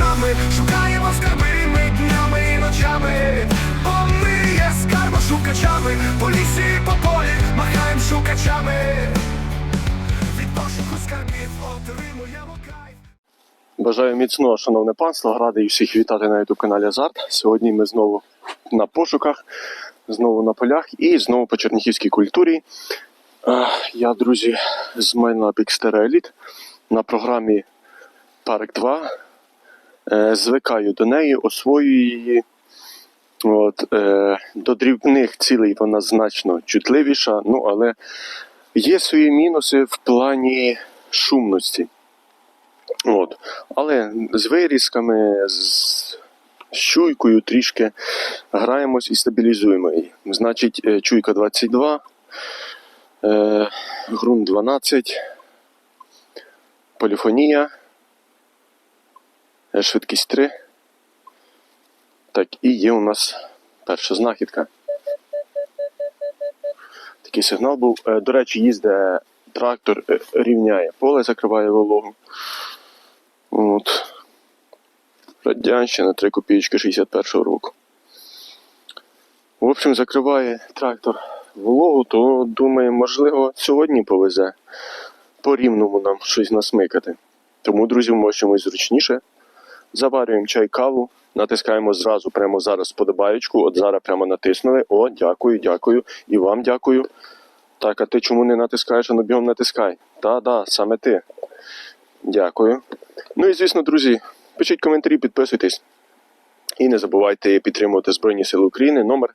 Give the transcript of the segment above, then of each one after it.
очами, шукаємо скарби ми днями і ночами, бо ми є скарбошукачами, по лісі по полі махаєм шукачами. Від пошуку скарбів отримуємо кайф. Бажаю міцного, шановне панство, радий всіх вітати на youtube каналі Азарт. Сьогодні ми знову на пошуках, знову на полях і знову по черніхівській культурі. Е, Я, друзі, з майна Бікстера Еліт на програмі Парк 2. Е, Звикаю до неї, освоюю її. От, е, до дрібних цілей вона значно чутливіша, ну але є свої мінуси в плані шумності. От. Але з вирізками, з чуйкою трішки граємось і стабілізуємо її. Значить, е, чуйка 22, е, ґрунт 12, поліфонія, швидкість 3. Так, і є у нас перша знахідка. Такий сигнал був. Е, До речі, їздить трактор, е, рівняє поле, закриває вологу. От. Радянщина 3 копійки 61 року. В общем, закриває трактор вологу, то думаю, можливо, сьогодні повезе по рівному нам щось насмикати. Тому, друзі, може чомусь зручніше. Заварюємо чай каву, натискаємо зразу прямо зараз подобаючку. От зараз прямо натиснули. О, дякую, дякую. І вам дякую. Так, а ти чому не натискаєш, а ну натискай. Та-да, саме ти. Дякую. Ну і звісно, друзі, пишіть коментарі, підписуйтесь. І не забувайте підтримувати Збройні Сили України. Номер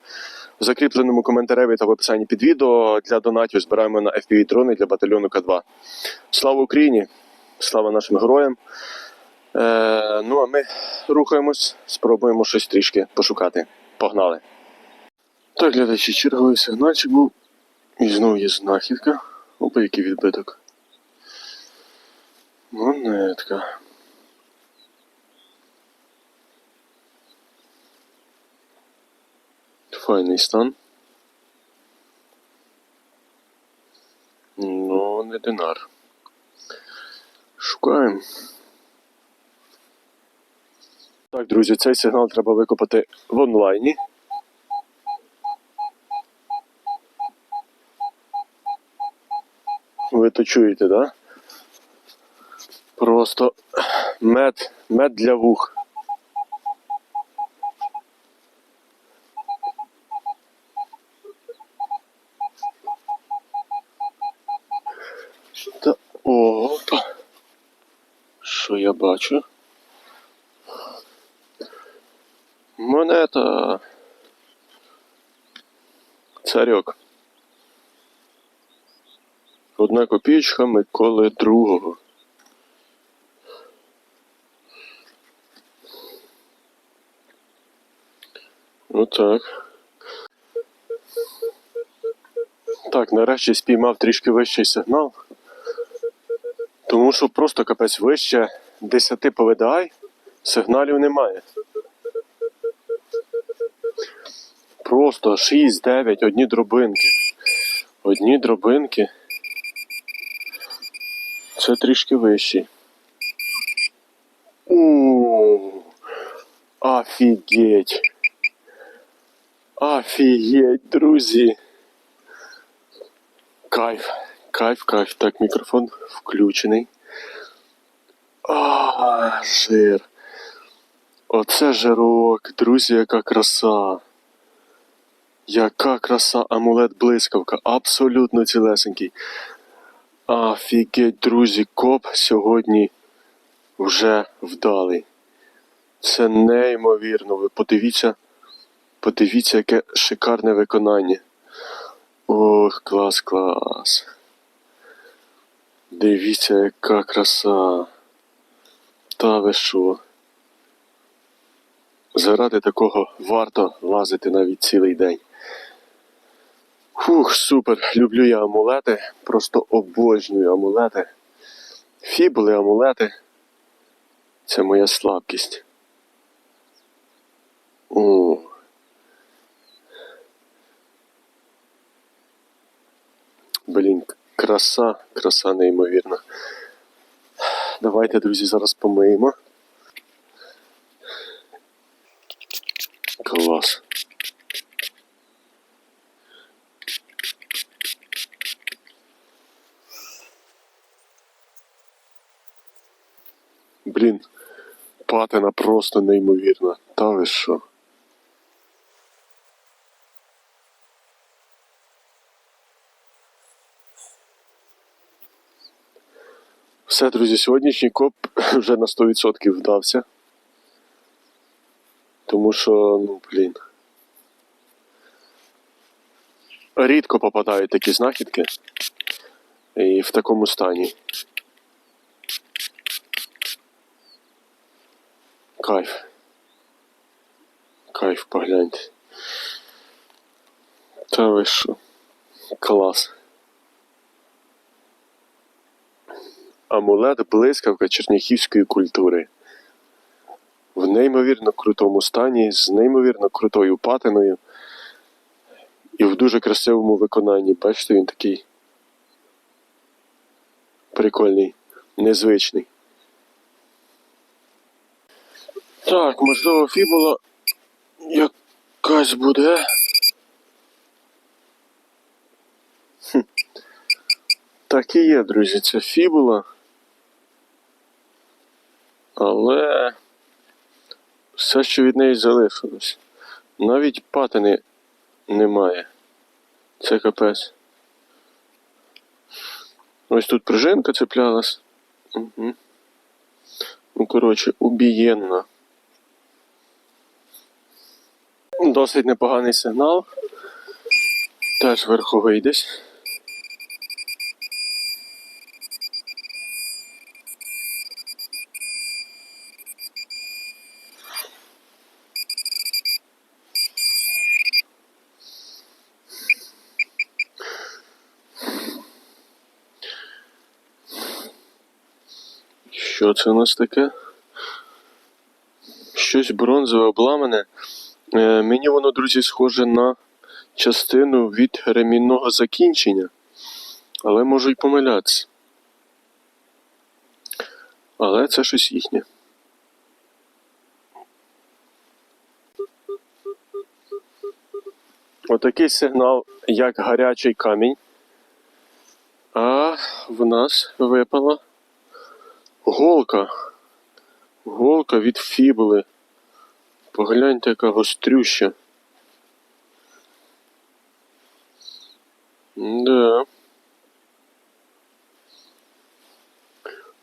в закріпленому коментареві та в описанні під відео для донатів збираємо на fpv дрони для батальйону К2. Слава Україні! Слава нашим героям! Е, ну а ми рухаємось, спробуємо щось трішки пошукати. Погнали! Так, глядачі, черговий сигнальчик був. І знову є знахідка. Опа, який відбиток. Монетка. Файний стан. Ну, не динар. Шукаємо. Так, друзі, цей сигнал треба викопати в онлайні. Ви то чуєте? Да? Просто мед, мед для вух. Та опа. Що я бачу? Монета. Царьок. Одна копійка Миколи другого. Ну так. Так, нарешті спіймав трішки вищий сигнал. Тому що просто капець вище 10 по VDI сигналів немає. Просто 6-9, одні дробинки. Одні дробинки. Це трішки вищий. У, Офігеть. Офігеть, друзі. Кайф, кайф, кайф. Так, мікрофон включений. А, жир. Оце жирок, друзі, яка краса. Яка краса, амулет блискавка, абсолютно цілесенький. Офігеть, друзі, коп сьогодні вже вдалий. Це неймовірно. Ви подивіться, подивіться, яке шикарне виконання. Ох, клас, клас. Дивіться, яка краса. Та ви що? Заради такого варто лазити навіть цілий день. Фух, супер. Люблю я амулети. Просто обожнюю амулети. Фібули, амулети. Це моя слабкість. О. Блін, краса, краса неймовірна. Давайте, друзі, зараз помиємо. Клас. Блін, патина просто неймовірна. Та ви що? Все, друзі, сьогоднішній коп вже на 100% вдався. Тому що, ну, блін. Рідко попадають такі знахідки. І в такому стані. Кайф. Кайф, погляньте. Та ви що? Клас. Амулет блискавка черняхівської культури. В неймовірно крутому стані, з неймовірно крутою патиною. І в дуже красивому виконанні. Бачите, він такий прикольний, незвичний. Так, можливо, фібула якась буде. Так і є, друзі, це фібула. Але все, що від неї залишилось. Навіть патини немає. Це капець. Ось тут пружинка цеплялась. Угу. Ну, коротше, убієнна. Досить непоганий сигнал. Теж верховий десь. Що це у нас таке? Щось бронзове обламане. Е, мені воно, друзі, схоже на частину від ремінного закінчення. Але можу й помилятися. Але це щось їхнє. Отакий сигнал, як гарячий камінь. А в нас випала голка. Голка від фібули. Погляньте, яка гострюща. Да.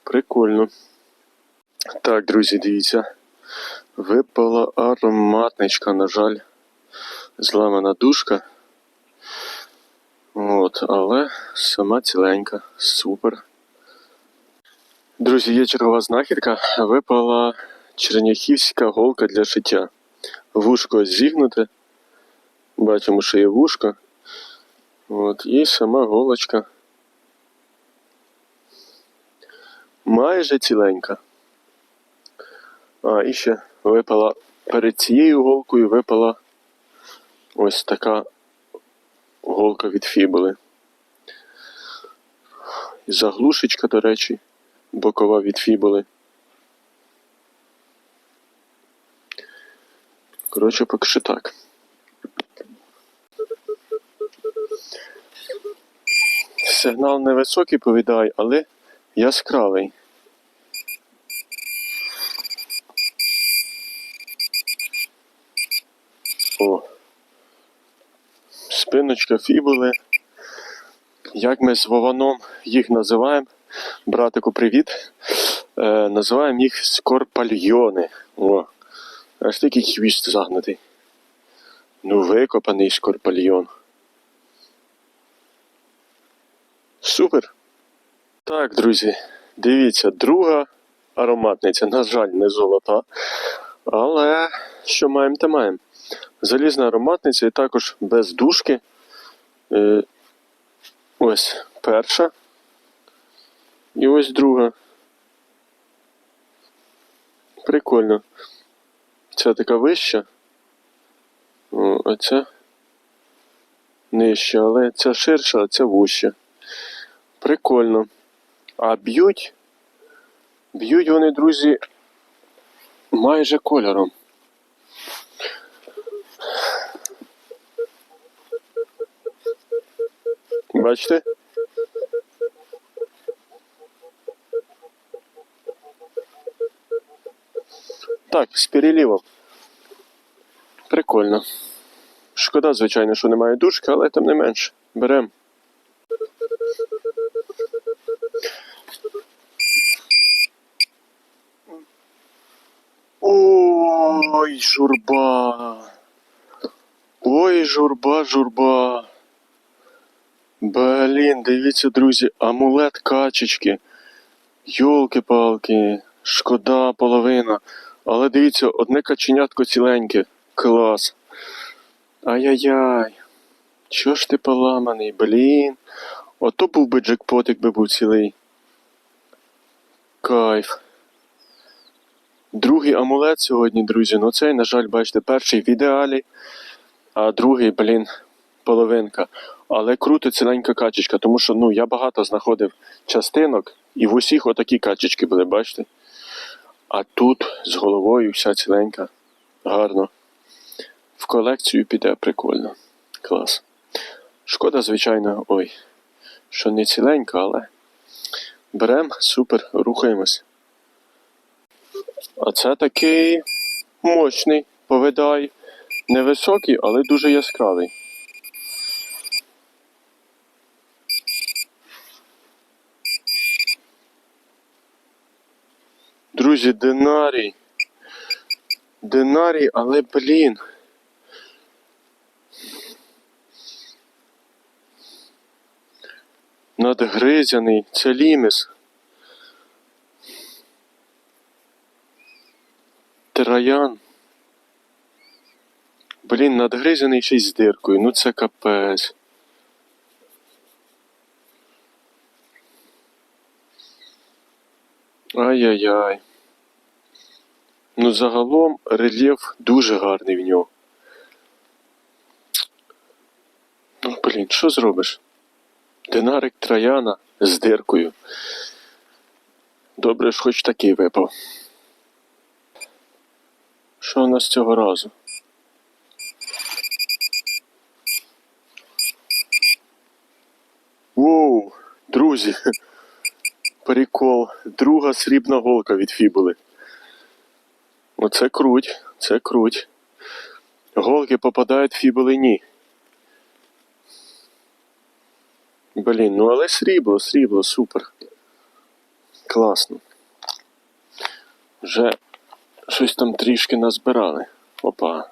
Прикольно. Так, друзі, дивіться. Випала ароматничка, на жаль, зламана дужка. От, але сама ціленька. Супер. Друзі, є чергова знахідка. Випала черняхівська голка для шиття. Вушко зігнуте. Бачимо, що є вушко. От, і сама голочка. Майже ціленька. А, і ще випала перед цією голкою випала ось така голка від фібули. Заглушечка, до речі, бокова від фібули. Коротше, поки що так. Сигнал невисокий, повідає, але яскравий. О. Спиночка фібули. Як ми з Вованом їх називаємо, братику, привіт. Е, називаємо їх скорпальйони. О, аж такий хвіст загнутий. Ну, викопаний скорпальйон. Супер. Так, друзі, дивіться, друга ароматниця, на жаль, не золота. Але що маємо, те маємо. Залізна ароматниця і також без дужки. Е, ось перша. І ось друга. Прикольно. Ця така вища, Оця. а нижча, але ця ширша, а ця вуща. Прикольно. А б'ють, б'ють вони, друзі, майже кольором. Бачите? Так, з перелівом. Прикольно. Шкода, звичайно, що немає дужки, але тим не менш. Берем. Ой, журба. Ой, журба, журба. Блін, дивіться, друзі, амулет качечки. Йолки-палки, шкода половина. Але дивіться, одне каченятко ціленьке. Клас. Ай-яй-яй. Чого ж ти поламаний, блін. Ото був би джекпот, якби був цілий. Кайф. Другий амулет сьогодні, друзі. Ну цей, на жаль, бачите, перший в ідеалі, а другий, блін, половинка. Але круто ціленька качечка, тому що ну, я багато знаходив частинок, і в усіх отакі качечки були, бачите? А тут з головою вся ціленька. Гарно. В колекцію піде прикольно. Клас. Шкода, звичайно, ой, що не ціленька, але берем, супер, рухаємось. А це такий мощний повидай. Невисокий, але дуже яскравий. Друзі, динарій. Динарій, але блін. Надгризяний, це ліміс. Троян. Блін, надгризаний ще й з диркою. Ну це капець. Ай-яй-яй. Ну, загалом рельєф дуже гарний в нього. Ну, блін, що зробиш? Динарик Трояна з диркою. Добре ж хоч такий випав. Що у нас цього разу? Воу, друзі. Прикол. Друга срібна голка від фібули. Оце круть, це круть. Голки попадають фібули ні. Блін, ну але срібло, срібло, супер. Класно. Вже щось там трішки назбирали. Опа.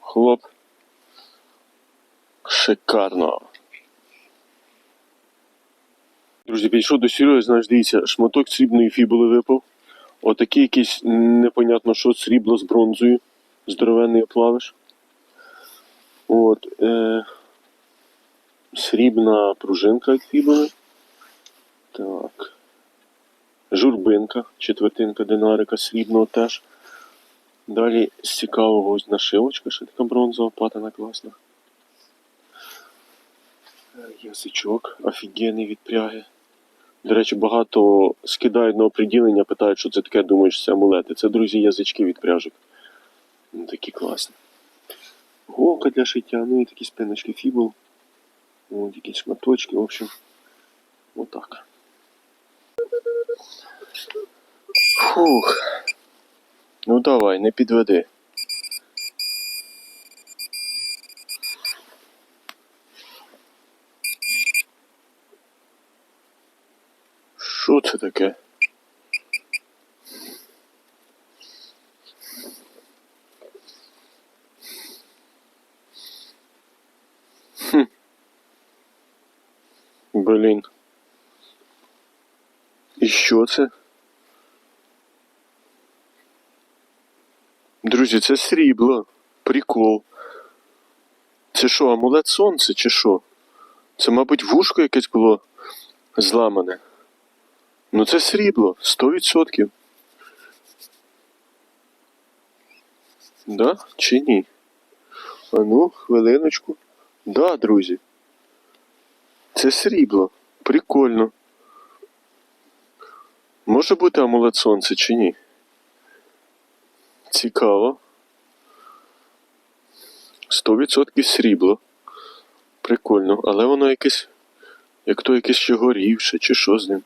Хлоп. Шикарно. Друзі, підійшов до Сереги, знаєш, дивіться, шматок срібної фібули випав. Отакий якийсь непонятно що, срібло з бронзою. Здоровенний оплавиш. От. Е- срібна пружинка від фібули. Так. Журбинка, четвертинка динарика срібного теж. Далі з цікавого ось нашивочка, ще така бронзова патина класна. Е, Язичок офігенний від пряги. До речі, багато скидають на оприділення, питають, що це таке, що це амулети. Це, друзі, язички від пряжок. Ну, такі класні. Голка для шиття, ну і такі спиночки фібул. Ось якісь шматочки, в общем. Отак. Фух. Ну давай, не підведи. Що це таке? Хм. Блін. І що це? Друзі, це срібло. Прикол. Це що, амулет сонця чи що? Це, мабуть, вушко якесь було зламане. Ну це срібло, 100%. Да? Чи ні? А ну, хвилиночку. Да, друзі. Це срібло. Прикольно. Може бути амулет сонця чи ні? Цікаво. 100% срібло. Прикольно, але воно якесь. Як то якесь ще горівше, чи що з ним.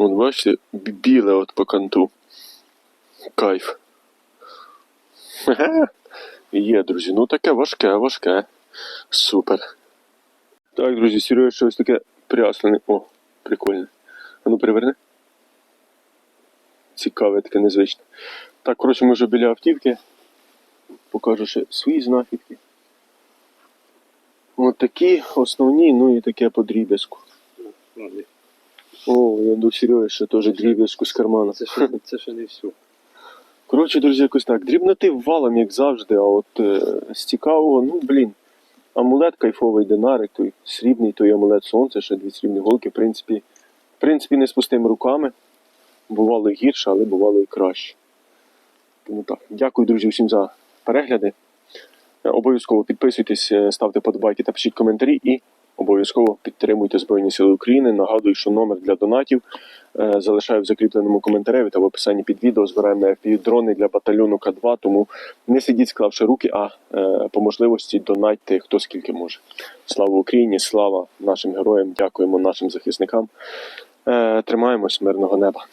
От бачите, біле от по канту. Кайф. Є, друзі, ну таке важке, важке. Супер. Так, друзі, Сережа щось таке пряслене. О, прикольне. А ну переверни. Цікаве, таке незвичне. Так, коротше, ми вже біля автівки. Покажу ще свої знахідки. От такі основні, ну і таке по дріб'язку. О, я до Сережі ще теж дріб'язку з кармана. Це ще, це ще не все. Коротше, друзі, якось так. Дрібноти валом, як завжди, а от е, з цікавого, ну блін. Амулет кайфовий динарик, той срібний, той амулет сонця, ще дві срібні голки, в принципі, в принципі, не з пустими руками. Бувало і гірше, але бувало і краще. Тому так. Дякую, друзі, всім за перегляди. Е, Обов'язково підписуйтесь, е, ставте подобайки та пишіть коментарі і обов'язково підтримуйте Збройні Сили України. Нагадую, що номер для донатів е, залишаю в закріпленому коментарі та в описанні під відео. Збираємо FPV дрони для батальйону К2, тому не сидіть, склавши руки, а е, по можливості донатьте хто скільки може. Слава Україні, слава нашим героям, дякуємо нашим захисникам. Е, Тримаємось, мирного неба.